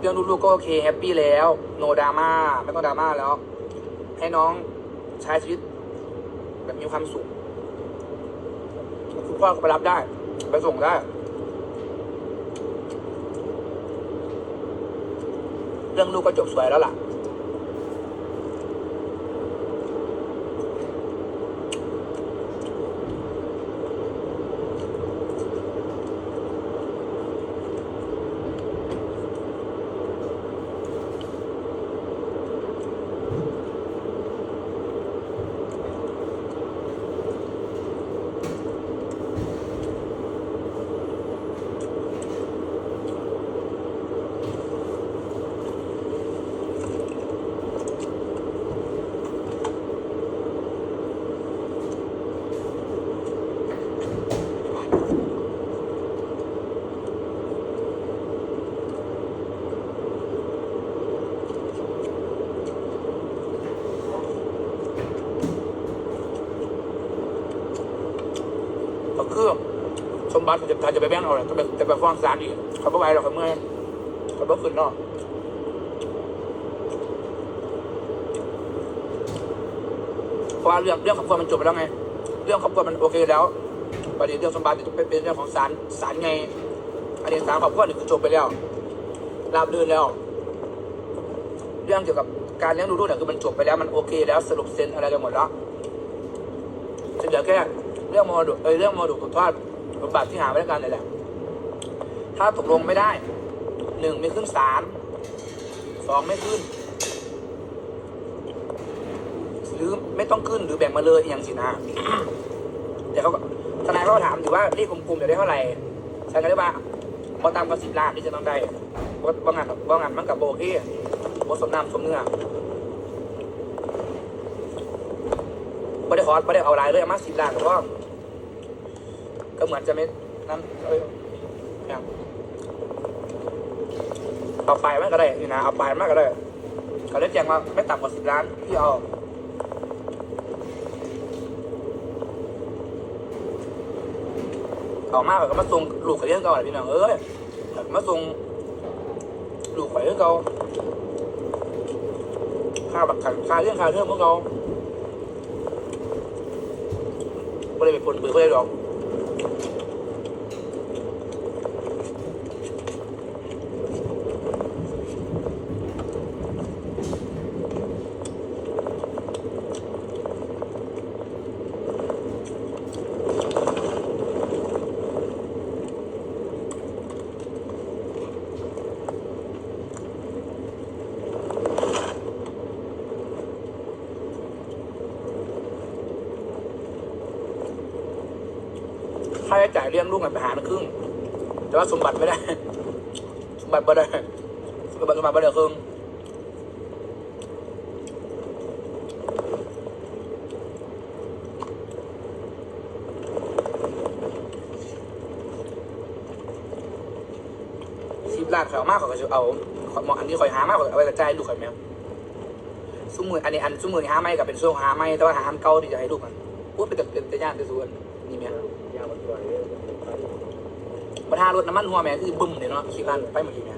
เรื่องลูกๆก็โอเคแฮปปี้แล้ว โนดราม่าไม่ต้องดราม่าแล้ว ให้น้องใช้ชีวิตแบบมีความสุขคุณพ่อก็ไปรับได้ ไปส่งได้ เรื่องลูกก็จบสวยแล้วล่ะ ก็ คือสมบัติจะถ้าจะไปแบ่งเอาเลยจะไปจะไปฟ้องศาลอีกเขาไม่ไหวหรอกเขาเมื่อยเขาไม่ขึ้นเนาะเพราะว่าเรื่องเรื่องครอบครัวมันจบไปแล้วไง เรื่องครอบครัวมันโอเคแล้วประเด็นเรื่องสมบัติต้องเป็นเรื่องของศาลศาลไงอันนี้ศาลครอบครัวนี่คือจบไปแล้วราบรื่นแล้ว เรื่องเกี่ยวกับการเลี้ยงดูลูกเนี่ยคือมันจบไปแล้วมันโอเคแล้วสรุปเซ็นอะไรกันหมดแล้วจะเหลือแค่ เรื่องมรดกเอยเรื่องมรดกตกทอดสมบัติที่หาไว้ด้วยกันเลยแหละ ถ้าตกลงไม่ได้หนึ่งไม่ขึ้นศาลสองไม่ขึ้น หรือไม่ต้องขึ้นหรือแบ่งมาเลยอย่างสินะแต่เขาก็ทนายเขาถามถือว่าเลขกลมๆจะได้เท่าไหร่ใช่กันได้ป่ะพอตามกับสิบล้านที่จะต้องได้ว่างานว่างานมันกับโบกี้บสมน้ำสมเนื้อไม่ได้ขอไม่ได้เอารายเลยอามาสิบล้านแต่ว่า ก็เหมือนจะไม่นั่นเอ้ยเนี่ยเอาไปมันก็ได้นี่นะเอาไปมันก็ได้เขาได้แจ้งว่าไม่ต่ำกว่าสิบล้านที่เอาเอามากก็มาส่งลูกข่อยเรื่องเก่าแหละพี่น้องเอ้ยมาส่งลูกข่อยเรื่องเก่าค่าบักกันค่าเรื่องค่าเรื่องพวกเราไม่ได้เป็นคนเบื่อไม่ได้หรอก Thank you. ค่าใช้จ่ายเลี้ยงลูกกันไปหารครึ่ง แต่ว่าสมบัติไม่ได้ สมบัติไม่ได้สมบัติสมบัติไม่ได้ครึ่งสิบล้านเขามากเขาก็จะเอาเอาอันนี้คอยหามากกว่าเอาไปกระจายลูกข่อยแมวซุ้มมืออันนี้อันซุ้มมือหาไม่กับเป็นซุ้มหาไม่แต่ว่าหาเก่าที่จะให้ลูกมันพูดเป็นแต่เป็นแต่ย่านแต่ส่วน นี่แม่ประธานรถน้ำมันหัวแม่คือบึ้มเลยเนาะขี่กันไปเมื่อกี้แม่